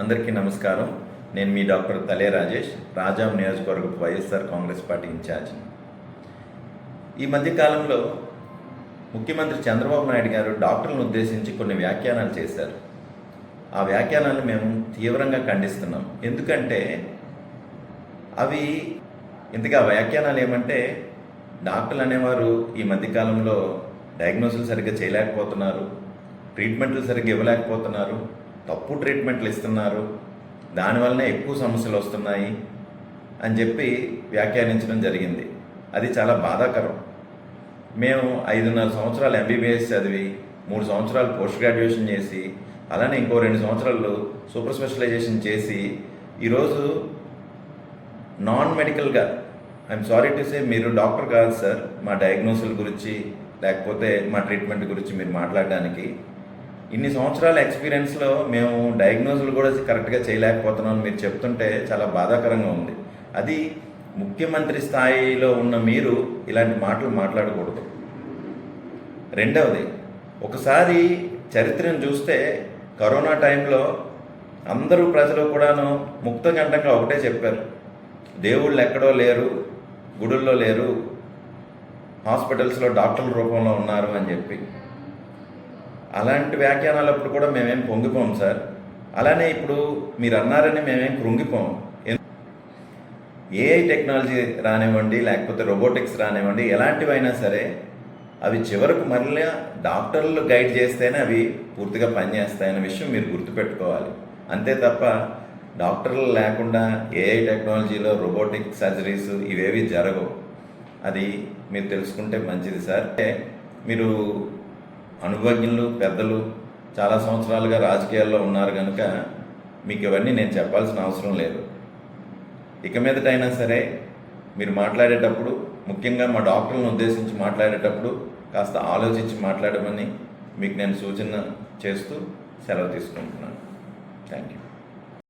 అందరికీ నమస్కారం. నేను మీ డాక్టర్ తలే రాజేష్ రాజాం నియోజకవర్గ వైఎస్ఆర్ కాంగ్రెస్ పార్టీ ఇన్ఛార్జ్. ఈ మధ్య కాలంలో ముఖ్యమంత్రి చంద్రబాబు నాయుడు గారు డాక్టర్లను ఉద్దేశించి కొన్ని వ్యాఖ్యానాలు చేశారు. ఆ వ్యాఖ్యానాలను మేము తీవ్రంగా ఖండిస్తున్నాం. ఎందుకంటే అవి ఇంతగా వ్యాఖ్యానాలు ఏమంటే డాక్టర్లు అనేవారు ఈ మధ్యకాలంలో డయాగ్నోసులు సరిగ్గా చేయలేకపోతున్నారు ట్రీట్మెంట్లు సరిగ్గా ఇవ్వలేకపోతున్నారు తప్పు ట్రీట్మెంట్లు ఇస్తున్నారు. దానివల్లనే ఎక్కువ సమస్యలు వస్తున్నాయి అని చెప్పి వ్యాఖ్యానించడం జరిగింది. అది చాలా బాధాకరం. మేము ఐదున్నర సంవత్సరాలు ఎంబీబీఎస్ చదివి మూడు సంవత్సరాలు పోస్ట్ గ్రాడ్యుయేషన్ చేసి అలానే ఇంకో రెండు సంవత్సరాలు సూపర్ స్పెషలైజేషన్ చేసి ఈరోజు నాన్ మెడికల్గా ఐఎమ్ సారీ టు సే మీరు డాక్టర్ కాదు సార్ మా డయాగ్నోసిల్ గురించి లేకపోతే మా ట్రీట్మెంట్ గురించి మీరు మాట్లాడడానికి ఇన్ని సంవత్సరాల ఎక్స్పీరియన్స్లో మేము డయాగ్నోజులు కూడా కరెక్ట్గా చేయలేకపోతున్నాం మీరు చెప్తుంటే చాలా బాధాకరంగా ఉంది. అది ముఖ్యమంత్రి స్థాయిలో ఉన్న మీరు ఇలాంటి మాటలు మాట్లాడకూడదు. రెండవది ఒకసారి చరిత్రను చూస్తే కరోనా టైంలో అందరూ ప్రజలు కూడాను ముక్తకంఠంగా ఒకటే చెప్పారు. దేవుళ్ళు ఎక్కడో లేరు గుడుల్లో లేరు హాస్పిటల్స్లో డాక్టర్ల రూపంలో ఉన్నారు అని చెప్పి. అలాంటి వ్యాఖ్యానాలప్పుడు కూడా మేమేం పొంగిపోం సార్. అలానే ఇప్పుడు మీరు అన్నారని మేమేం కృంగిపోం. ఏఐ టెక్నాలజీ రానివ్వండి లేకపోతే రోబోటిక్స్ రానివ్వండి ఎలాంటివైనా సరే అవి చివరకు మళ్ళీ డాక్టర్లు గైడ్ చేస్తేనే అవి పూర్తిగా పనిచేస్తాయనే విషయం మీరు గుర్తుపెట్టుకోవాలి. అంతే తప్ప డాక్టర్లు లేకుండా ఏఐ టెక్నాలజీలో రోబోటిక్ సర్జరీస్ ఇవేవి జరగవు. అది మీరు తెలుసుకుంటే మంచిది సార్. అంటే మీరు అనుభవజ్ఞులు పెద్దలు చాలా సంవత్సరాలుగా రాజకీయాల్లో ఉన్నారు కనుక మీకు ఇవన్నీ నేను చెప్పాల్సిన అవసరం లేదు. ఇక మీదటైనా సరే మీరు మాట్లాడేటప్పుడు ముఖ్యంగా మా డాక్టర్లను ఉద్దేశించి మాట్లాడేటప్పుడు కాస్త ఆలోచించి మాట్లాడమని మీకు నేను సూచన చేస్తూ సెలవు తీసుకుంటున్నాను. Thank you